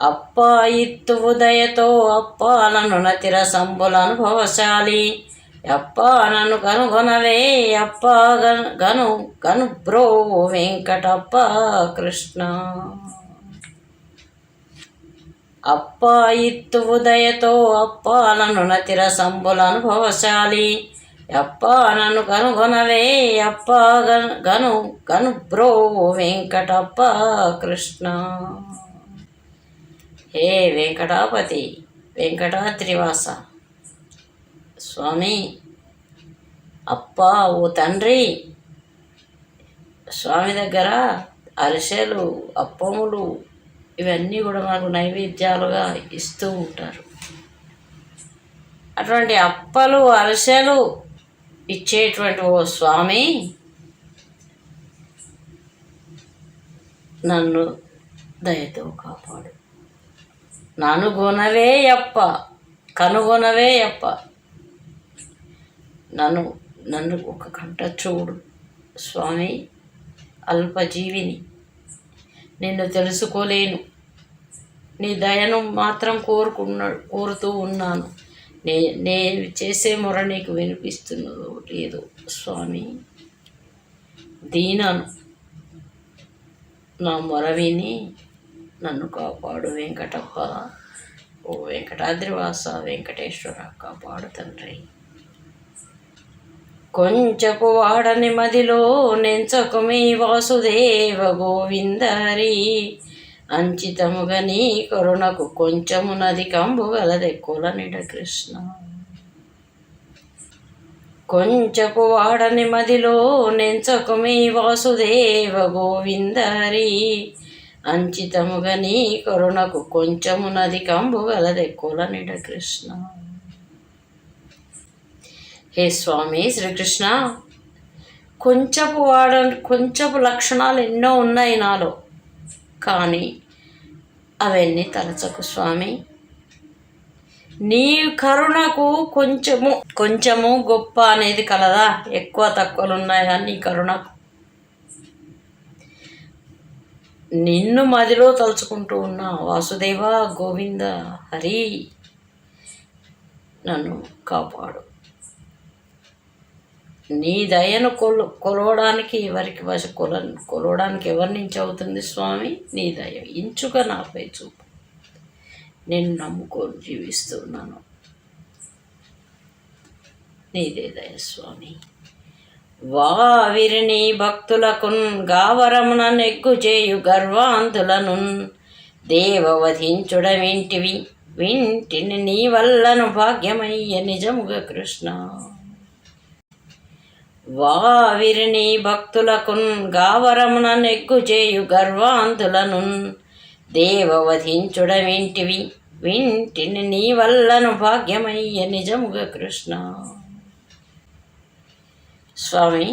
అప్ప ఇత్తు ఉదయతో అప్ప నన్ను నతిర సంబుల అనుభవశాలి. అప్ప నన్ను కనుగొనవే అప్ప గను గను బ్రో వెంకటప్ప కృష్ణ. అప్ప ఇత్తు ఉదయతో అప్ప నన్ను నతిర సంబుల అనుభవశాలి. అప్ప నన్ను కనుగొనవే అప్ప గను గను బ్రో వెంకటప్ప కృష్ణ. హే వెంకటాపతి వెంకటాద్రివాస. స్వామి అప్ప ఓ తండ్రి. స్వామి దగ్గర అరిసెలు అప్పములు ఇవన్నీ కూడా మనకు నైవేద్యాలుగా ఇస్తూ ఉంటారు. అటువంటి అప్పలు అరిసెలు ఇచ్చేటువంటి ఓ స్వామి నన్ను దయతో కాపాడు. ననుగొనవే అప్ప కనుగొనవే అప్ప. నన్ను నన్ను ఒక గంట చూడు స్వామి అల్పజీవిని. నిన్ను తెలుసుకోలేను. నీ దయను మాత్రం కోరుకున్న కోరుతూ ఉన్నాను. నే నేను చేసే మొర నీకు వినిపిస్తున్నదో లేదో స్వామి. దీనను నా మొర విని నన్ను కాపాడు వెంకటప్ప. ఓ వెంకటాద్రివాస వెంకటేశ్వర కాపాడు తండ్రి. కొంచెపు వాడని మదిలో నెంచకు మీ వాసుదేవ గోవిందరి. అంచితముగా నీ కరుణకు కొంచెము నది కంబు గలదెక్కుల నిడ కృష్ణ. కొంచెపు వాడని మదిలో నెంచకు మీ వాసుదేవ గోవిందరి. అంచితముగా నీ కరుణకు కొంచెము నది కంబు గలదెక్కుల నిడ కృష్ణ. హే స్వామి శ్రీకృష్ణ కొంచెపు వాడ కొంచెపు లక్షణాలు ఎన్నో ఉన్నాయి నాలో. కానీ అవన్నీ తలచకు స్వామి. నీ కరుణకు కొంచెము కొంచెము గొప్ప అనేది కలదా. ఎక్కువ తక్కువలు ఉన్నాయా నీ కరుణకు? నిన్ను మదిలో తలుచుకుంటూ ఉన్నా వాసుదేవ గోవింద హరి నన్ను కాపాడు. నీ దయను కొలు కొలవడానికి ఎవరికి వశ కొల కొలవడానికి ఎవరి నుంచి అవుతుంది స్వామి? నీ దయ. ఇంచుగా నాపై చూపు. నేను నమ్ముకొని జీవిస్తున్నాను. నీదే దయ స్వామి. వావిరిని భక్తులకున్ గావరమున నెగ్గు చేయు గర్వాంతులను దేవవధించుడ వింటివి వింటిని నీ వల్లను భాగ్యమయ్య నిజముగా కృష్ణ. వావిరిని భక్తులకున్ గావరమున నెగ్గు చేయు గర్వాంతులను దేవవధించుడ వింటివి వింటిని నీ వల్లను భాగ్యమయ్య నిజముగా కృష్ణ. స్వామి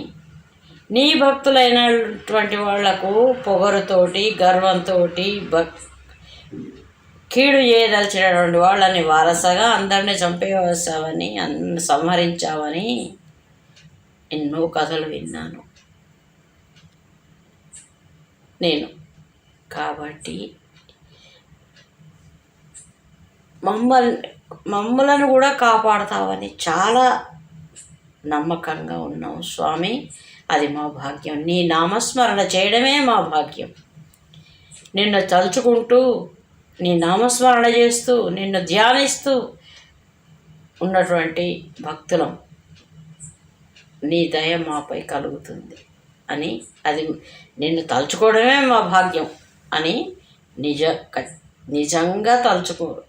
నీ భక్తులైనటువంటి వాళ్ళకు పొగరుతోటి గర్వంతో భక్ కీడు చేయదలిచినటువంటి వాళ్ళని వారసగా అందరినీ చంపేవసావని అన్ సంహరించావని ఎన్నో కథలు విన్నాను. నేను కాబట్టి మమ్మల్ని మమ్మలను కూడా కాపాడతావని చాలా నమ్మకంగా ఉన్నాం స్వామి. అది మా భాగ్యం. నీ నామస్మరణ చేయడమే మా భాగ్యం. నిన్ను తలుచుకుంటూ నీ నామస్మరణ చేస్తూ నిన్ను ధ్యానిస్తూ ఉన్నటువంటి భక్తులం నీ దయ మాపై కలుగుతుంది అని అది నిన్ను తలుచుకోవడమే మా భాగ్యం అని నిజ నిజంగా తలుచుకో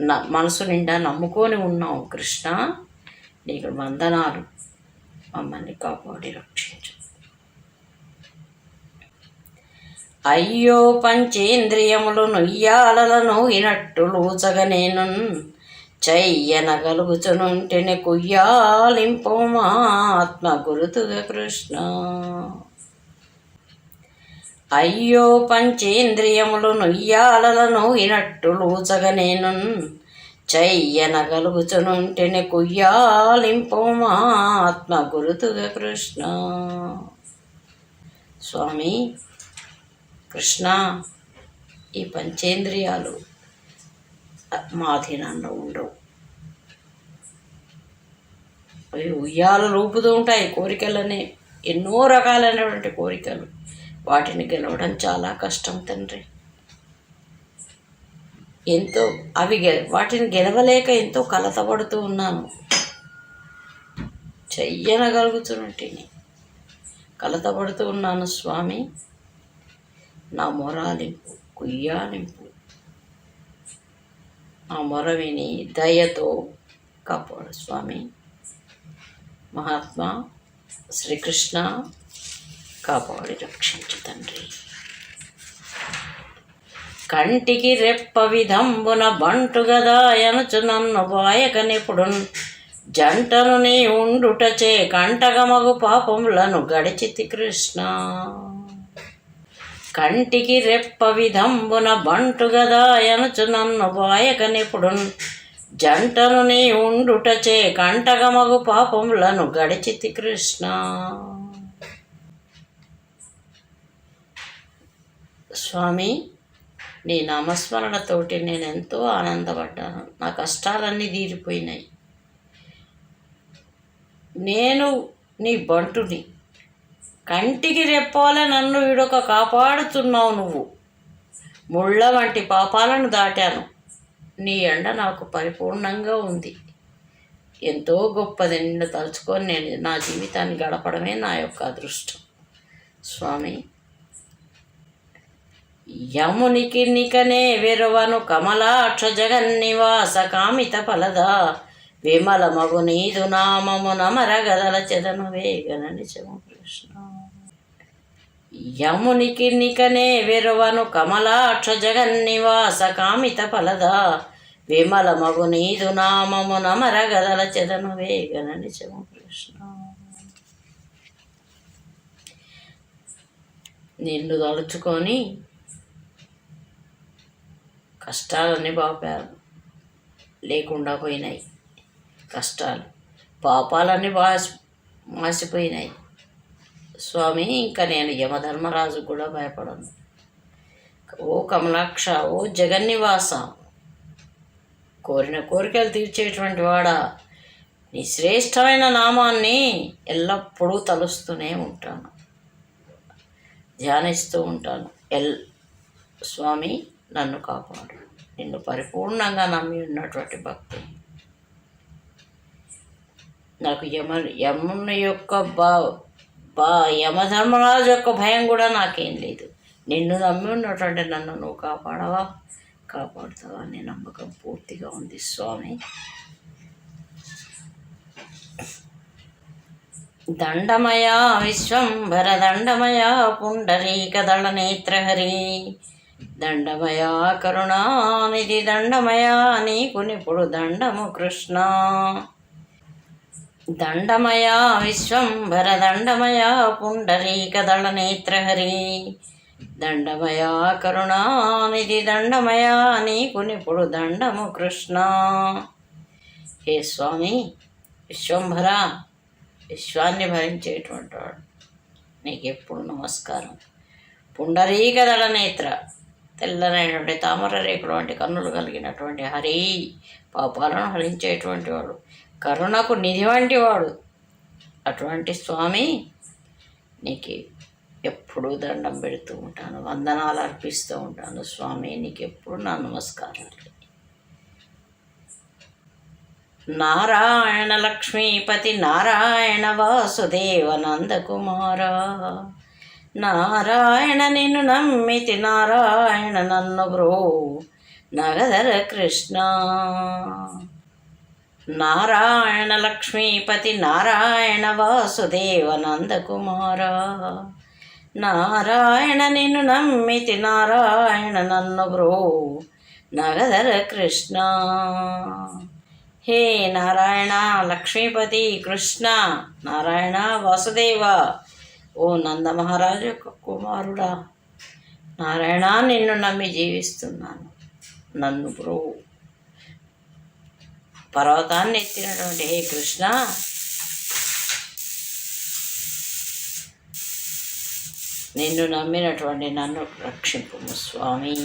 న- మనసు నిండా నమ్ముకొని ఉన్నాం కృష్ణ. నీకు వందనాలు. మమ్మల్ని కాపాడి రక్షించు అయ్యో పంచేంద్రియములు నుయ్యాలలను ఇనట్టు లూచగా నేను చెయ్యనగలుగుచునుంటిని మా ఆత్మ గురుతుగా కృష్ణ. అయ్యో పంచేంద్రియములు నుయ్యాలలను ఇనట్టు లూచగా నేను చెయ్యనగలుగుచునుంటేనే కుయ్యాలింపు మా ఆత్మ గురుతుగా కృష్ణ. స్వామి కృష్ణ ఈ పంచేంద్రియాలు మా అధీనంలో ఉండవు. అవి ఉయ్యాలు రూపుతూ ఉంటాయి కోరికలనే. ఎన్నో రకాలైనటువంటి కోరికలు. వాటిని గెలవడం చాలా కష్టం తండ్రి. ఎంతో అవి గె వాటిని గెలవలేక ఎంతో కలతపడుతూ ఉన్నాను. చెయ్యనగలుగుతున్నట్టుని. కలతపడుతూ ఉన్నాను స్వామి. నా మొరాలింపు కుయ్యాలింపు. ఆ మొర విని దయతో కాపాడు స్వామి. మహాత్మా శ్రీకృష్ణ కాపాడి రక్షించు తండ్రి. కంటికి రెప్ప విధంబున బంటుగదాయనుచు నన్ను బాయకనిపుడు జంటను నీ ఉండుటచే కంటగమగు పాపములను గడిచితి కృష్ణ. కంటికి రెప్ప విధంబున బంటుగదాయనుచు నన్ను బాయకనిపుడు జంటను నీ ఉండుటచే కంటగమగు పాపములను గడిచితి కృష్ణ. స్వామి నీ నామస్మరణతోటి నేను ఎంతో ఆనందపడ్డాను. నా కష్టాలన్నీ తీరిపోయినాయి. నేను నీ బంటుని. కంటికి రెప్పాలే నన్ను వీడొక కాపాడుతున్నావు నువ్వు. ముళ్ళ వంటి పాపాలను దాటాను. నీ ఎండ నాకు పరిపూర్ణంగా ఉంది. ఎంతో గొప్పది నిన్ను తలుచుకొని నేను నా జీవితాన్ని గడపడమే నా యొక్క అదృష్టం. స్వామి యమునికి నికనే వెరువను కమలాక్ష జగన్నివాస కామిత ఫలద. విమల మగు నీదు నామము నమరగదల చెదను వేగన నిజము కృష్ణ. యమునికి నికనే వెరువను కమలాక్ష జగన్నివాస కామిత ఫలద. విమల మగు నీదు నామము నమరగదల చెదను వేగన నిజము కృష్ణ. నిన్ను తలుచుకొని కష్టాలన్నీ బాపారు లేకుండా పోయినాయి. కష్టాలు. పాపాలన్నీ బా మాసిపోయినాయి. స్వామి ఇంకా నేను యమధర్మరాజు కూడా భయపడను. ఓ కమలాక్ష ఓ జగన్నివాస. కోరిన కోరికలు తీర్చేటువంటి వాడా. నీ శ్రేష్టమైన నామాన్ని ఎల్లప్పుడూ తలుస్తూనే ఉంటాను. ధ్యానిస్తూ ఉంటాను. ఎల్ స్వామి నన్ను కాపాడు. నిన్ను పరిపూర్ణంగా నమ్మి ఉన్నటువంటి భక్తులు నాకు యమ యమున యొక్క బా బా యమధర్మరాజు యొక్క భయం కూడా నాకేం లేదు. నిన్ను నమ్మి ఉన్నటువంటి నన్ను నువ్వు కాపాడవా? కాపాడుతావా అనే నమ్మకం పూర్తిగా ఉంది స్వామి. దండమయా విశ్వంభర దండమయా పుండరీకదళ నేత్రహరి దండమయా కరుణానిధి దండమయా నీకు నిపుడు దండము కృష్ణ. దండమయా విశ్వంభర దండమయా పుండరీకదళ నేత్రహరి. దండమయా కరుణానిధి దండమయా నీకు నిపుడు దండము కృష్ణ. హే స్వామి విశ్వంభర విశ్వాన్ని భరించేటువంటి వాడు. నీకు ఎప్పుడు నమస్కారం పుండరీకదళ నేత్ర. తెల్లనైనటువంటి తామర రేకులు వంటి కన్నులు కలిగినటువంటి హరి పాపాలను హరించేటువంటి వాడు కరుణకు నిధి వంటి వాడు. అటువంటి స్వామి నీకు ఎప్పుడూ దండం పెడుతూ ఉంటాను వందనాలు అర్పిస్తూ ఉంటాను స్వామి నీకు ఎప్పుడు నా నమస్కారాలు. నారాయణ లక్ష్మీపతి నారాయణ వాసుదేవ నందకుమారా. నారాయణ నిన్ను నమ్మితి నారాయణ నన్ను బ్రో. నగదర కృష్ణ. నారాయణ లక్ష్మీపతి నారాయణ వాసుదేవ నందకుమార. నారాయణ నిన్ను నమ్మితి నారాయణ నన్ను బ్రో. నగదర కృష్ణ. హే నారాయణ లక్ష్మీపతి కృష్ణ. నారాయణ వాసుదేవ. ఓ నంద మహారాజు యొక్క కుమారుడా నారాయణ నిన్ను నమ్మి జీవిస్తున్నాను. నన్ను బ్రో పర్వతాన్ని ఎత్తినటువంటి హే కృష్ణ నిన్ను నమ్మినటువంటి నన్ను రక్షింపు స్వామి.